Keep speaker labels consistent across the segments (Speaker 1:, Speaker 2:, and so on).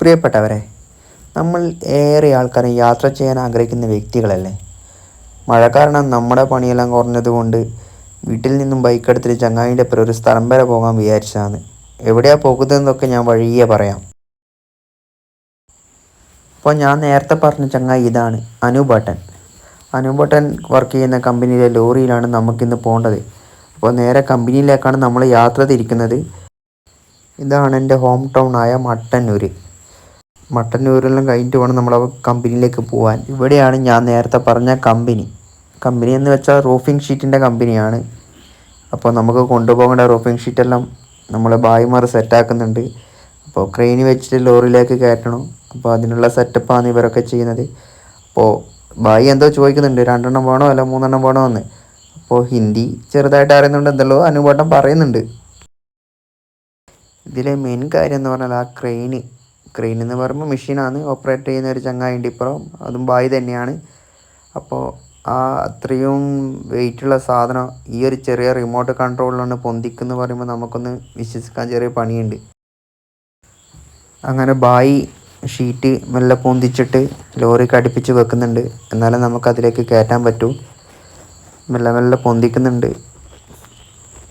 Speaker 1: പ്രിയപ്പെട്ടവരെ നമ്മൾ ഏറെ ആൾക്കാരും യാത്ര ചെയ്യാൻ ആഗ്രഹിക്കുന്ന വ്യക്തികളല്ലേ? മഴ കാരണം നമ്മുടെ പണിയെല്ലാം കുറഞ്ഞതുകൊണ്ട് വീട്ടിൽ നിന്നും ബൈക്ക് എടുത്തിട്ട് ചങ്ങായിന്റെ പേര് ഒരു സ്ഥലം വരെ പോകാൻ വിചാരിച്ചതാണ്. എവിടെയാണ് പോകുന്നതെന്നൊക്കെ ഞാൻ വഴിയെ പറയാം. അപ്പോൾ ഞാൻ നേരത്തെ പറഞ്ഞ ചങ്ങായി ഇതാണ് അനുബട്ടൻ അനുബട്ടൻ വർക്ക് ചെയ്യുന്ന കമ്പനിയിലെ ലോറിയിലാണ് നമുക്കിന്ന് പോകേണ്ടത്. അപ്പോൾ നേരെ കമ്പനിയിലേക്കാണ് നമ്മൾ യാത്ര തിരിക്കുന്നത്. ഇതാണ് എന്റെ ഹോം ടൗൺ ആയ മട്ടന്നൂർ മട്ടന്നൂരെല്ലാം കഴിഞ്ഞിട്ട് വേണം നമ്മൾ കമ്പനിയിലേക്ക് പോകാൻ ഇവിടെയാണ് ഞാൻ നേരത്തെ പറഞ്ഞ കമ്പനി കമ്പനി എന്ന് വെച്ചാൽ റൂഫിംഗ് ഷീറ്റിന്റെ കമ്പനിയാണ് അപ്പോൾ നമുക്ക് കൊണ്ടുപോകേണ്ട റൂഫിംഗ് ഷീറ്റെല്ലാം നമ്മൾ ബായിമാർ സെറ്റാക്കുന്നുണ്ട് അപ്പോൾ ക്രെയിൻ വെച്ചിട്ട് ലോറിയിലേക്ക് കയറ്റണം. അപ്പോൾ അതിനുള്ള സെറ്റപ്പാണ് ഇവരൊക്കെ ചെയ്യുന്നത്. അപ്പോൾ ബായി എന്തോ ചോദിക്കുന്നുണ്ട്. രണ്ടെണ്ണം വേണോ അല്ല മൂന്നെണ്ണം വേണോ എന്ന്. അപ്പോൾ ഹിന്ദി ചെറുതായിട്ട് അറിയുന്നുണ്ട് എന്തല്ലോ അനുപാട്ടം പറയുന്നുണ്ട്. ഇതിലെ മെയിൻ കാര്യം എന്ന് പറഞ്ഞാൽ ആ ക്രെയിന് ക്രെയിൻ എന്ന് പറയുമ്പോൾ മെഷീനാണ് ഓപ്പറേറ്റ് ചെയ്യുന്ന ഒരു ചങ്ങായിണ്ട് ഇപ്പുറം. അതും ബായി തന്നെയാണ്. അപ്പോൾ ആ അത്രയും വെയിറ്റുള്ള സാധനം ഈ ഒരു ചെറിയ റിമോട്ട് കൺട്രോളിലാണ് പൊന്തിക്കെന്ന് പറയുമ്പോൾ നമുക്കൊന്ന് വിശ്വസിക്കാൻ ചെറിയ പണിയുണ്ട്. അങ്ങനെ ബായി ഷീറ്റ് മെല്ലെ പൊന്തിച്ചിട്ട് ലോറി അടുപ്പിച്ച് വെക്കുന്നുണ്ട്. എന്നാലേ നമുക്കതിലേക്ക് കയറ്റാൻ പറ്റും. മെല്ലെ മെല്ലെ പൊന്തിക്കുന്നുണ്ട്.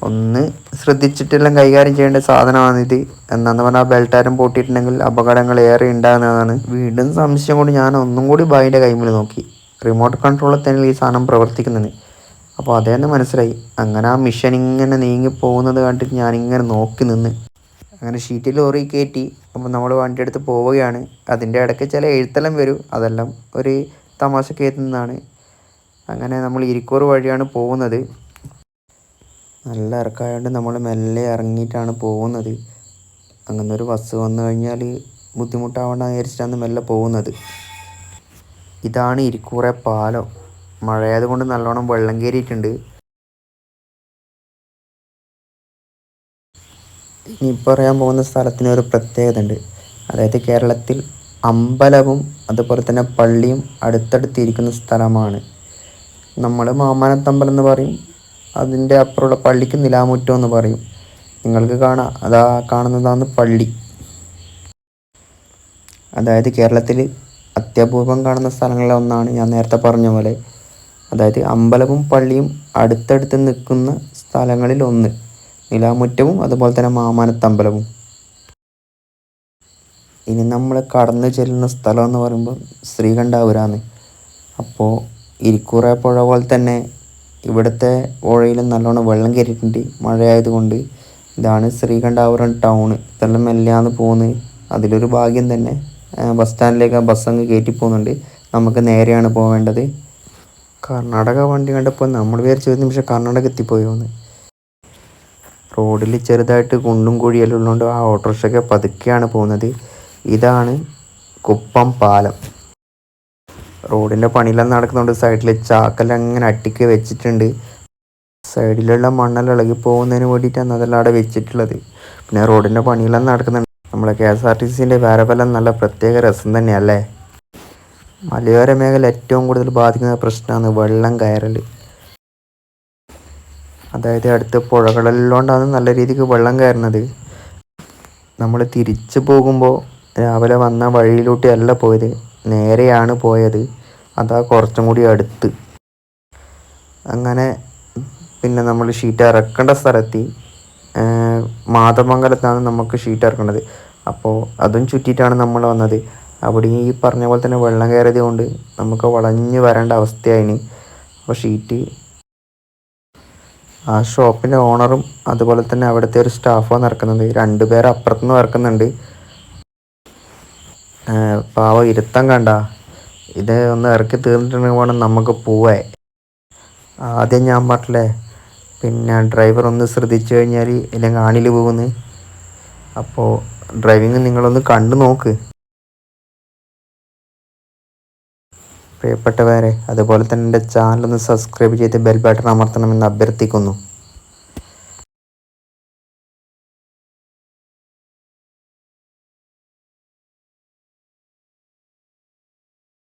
Speaker 1: ഒന്ന് ശ്രദ്ധിച്ചിട്ടെല്ലാം കൈകാര്യം ചെയ്യേണ്ട സാധനമാണിത് എന്നാന്ന് പറഞ്ഞാൽ ബെൽറ്റാരം പൊട്ടിയിട്ടുണ്ടെങ്കിൽ അപകടങ്ങൾ ഏറെ ഉണ്ടാകുന്നതാണ്. വീണ്ടും സംശയം കൊണ്ട് ഞാൻ ഒന്നും കൂടി ബായിന്റെ കൈമിൽ നോക്കി. റിമോട്ട് കൺട്രോളിൽ തന്നെ ഈ സാധനം പ്രവർത്തിക്കുന്നത് അപ്പോൾ അതേന്ന് തന്നെ മനസ്സിലായി. അങ്ങനെ ആ മിഷൻ ഇങ്ങനെ നീങ്ങി പോകുന്നത് കണ്ടിട്ട് ഞാനിങ്ങനെ നോക്കി നിന്ന്. അങ്ങനെ ഷീറ്റിൽ ലോറി കയറ്റി. അപ്പോൾ നമ്മൾ വണ്ടി എടുത്ത് പോവുകയാണ്. അതിന്റെ ഇടയ്ക്ക് ചില എഴുത്തെല്ലാം വരും. അതെല്ലാം ഒരു തമാശ കയറ്റുന്നതാണ് അങ്ങനെ നമ്മൾ ഇരിക്കൂർ വഴിയാണ് പോകുന്നത്. നല്ല ഇറക്കമായതുകൊണ്ട് നമ്മൾ മെല്ലെ ഇറങ്ങിയിട്ടാണ് പോകുന്നത്. അങ്ങനെ ഒരു ബസ് വന്നു കഴിഞ്ഞാൽ ബുദ്ധിമുട്ടാവണ്ട വിചാരിച്ചിട്ടാണ് മെല്ലെ പോകുന്നത്. ഇതാണ് ഇരിക്കൂറെ പാലം. മഴയായതുകൊണ്ട് നല്ലോണം വെള്ളം കയറിയിട്ടുണ്ട്. ഇനി പറയാൻ പോകുന്ന സ്ഥലത്തിന് ഒരു പ്രത്യേകത ഉണ്ട് അതായത് കേരളത്തിൽ അമ്പലവും അതുപോലെ തന്നെ പള്ളിയും അടുത്തടുത്തിരിക്കുന്ന സ്ഥലമാണ്. നമ്മൾ മാമാനത്തമ്പലം എന്ന് പറയും. അതിന്റെ അപ്പുറമുള്ള പള്ളിക്ക് നിലാമുറ്റം എന്ന് പറയും. നിങ്ങൾക്ക് കാണാം അതാ കാണുന്നതാണ് പള്ളി. അതായത് കേരളത്തിൽ അത്യപൂർവം കാണുന്ന സ്ഥലങ്ങളിൽ ഒന്നാണ് ഞാൻ നേരത്തെ പറഞ്ഞ പോലെ. അതായത് അമ്പലവും പള്ളിയും അടുത്തടുത്ത് നിൽക്കുന്ന സ്ഥലങ്ങളിൽ ഒന്ന്. നിലാമുറ്റവും അതുപോലെ തന്നെ മാമാനത്തമ്പലവും. ഇനി നമ്മൾ കടന്നു ചെല്ലുന്ന സ്ഥലം എന്ന് പറയുമ്പോൾ ശ്രീകണ്ഠാപുരാന്ന് അപ്പോൾ ഇരിക്കൂറ പുഴ പോലെ തന്നെ ഇവിടുത്തെ പുഴയിലും നല്ലോണം വെള്ളം കയറിയിട്ടുണ്ട്. മഴയായതുകൊണ്ട് ഇതാണ് ശ്രീകണ്ഠാപുരം ടൗൺ ഇതെല്ലാം മെല്ലാന്ന് പോകുന്നത് അതിലൊരു ഭാഗ്യം തന്നെ ബസ് സ്റ്റാൻഡിലേക്ക് ആ ബസ് അങ്ങ് കയറ്റി പോകുന്നുണ്ട് നമുക്ക് നേരെയാണ് പോവേണ്ടത്. കർണാടക വണ്ടി കണ്ടപ്പോൾ നമ്മൾ വേറെ ഒരു നിമിഷം കർണാടക എത്തിപ്പോയോന്ന്. റോഡിൽ ചെറുതായിട്ട് കുണ്ടും കുഴിയെല്ലാം ഉള്ളതുകൊണ്ട് ആ ഓട്ടോറിക്ഷയൊക്കെ പതുക്കെയാണ് പോകുന്നത് ഇതാണ് കുപ്പം പാലം റോഡിന്റെ പണിയെല്ലാം നടക്കുന്നുണ്ട്. സൈഡിൽ ചാക്കെല്ലാം അങ്ങനെ അട്ടിക്ക് വെച്ചിട്ടുണ്ട്. സൈഡിലുള്ള മണ്ണെല്ലാം ഇളകി പോകുന്നതിന് വേണ്ടിയിട്ടാണ് അതെല്ലാം അവിടെ വെച്ചിട്ടുള്ളത്. പിന്നെ റോഡിന്റെ പണിയെല്ലാം നടക്കുന്നുണ്ട്. നമ്മളെ കെ എസ് ആർ ടി സിന്റെ വരവെല്ലാം നല്ല പ്രത്യേക രസം തന്നെയല്ലേ? മലയോര മേഖല ഏറ്റവും കൂടുതൽ ബാധിക്കുന്ന പ്രശ്നമാണ് വെള്ളം കയറൽ അതായത് അടുത്ത് പുഴകളിലോണ്ടാണ് നല്ല രീതിക്ക് വെള്ളം കയറുന്നത്. നമ്മൾ തിരിച്ചു പോകുമ്പോൾ രാവിലെ വന്ന വഴിയിലൂട്ടിയല്ല പോയത്. നേരെയാണ് പോയത്. അതാ കുറച്ചും കൂടി അടുത്ത്. അങ്ങനെ പിന്നെ നമ്മൾ ഷീറ്റ് ഇറക്കേണ്ട സ്ഥലത്തി മാതമംഗലത്താണ് നമുക്ക് ഷീറ്റ് ഇറക്കേണ്ടത് അപ്പോൾ അതും ചുറ്റിയിട്ടാണ് നമ്മൾ വന്നത്. അവിടെ ഈ പറഞ്ഞ പോലെ തന്നെ വെള്ളം കയറിയത് കൊണ്ട് നമുക്ക് വളഞ്ഞ് വരേണ്ട അവസ്ഥയായിന്. അപ്പോൾ ഷീറ്റ് ആ ഷോപ്പിന്റെ ഓണറും അതുപോലെ തന്നെ അവിടുത്തെ ഒരു സ്റ്റാഫാണ് ഇറക്കുന്നത് രണ്ടുപേർ അപ്പുറത്തുനിന്ന് ഇറക്കുന്നുണ്ട് പാവ ഇരുത്തം കണ്ട. ഇത് ഒന്ന് ഇറക്കി തീർന്നിട്ടുണ്ടെങ്കിൽ വേണം നമുക്ക് പോവേ. ആദ്യം ഞാൻ പറഞ്ഞില്ലേ പിന്നെ ഡ്രൈവർ ഒന്ന് ശ്രദ്ധിച്ചു കഴിഞ്ഞാൽ ഇല്ലെങ്കിൽ ആണിൽ പോകുന്നു. അപ്പോൾ ഡ്രൈവിങ് നിങ്ങളൊന്ന് കണ്ടു നോക്ക്. പ്രിയപ്പെട്ടവരെ അതുപോലെ തന്നെ എന്റെ ചാനൽ ഒന്ന് സബ്സ്ക്രൈബ് ചെയ്ത് ബെൽ ബട്ടൺ അമർത്തണമെന്ന് അഭ്യർത്ഥിക്കുന്നു.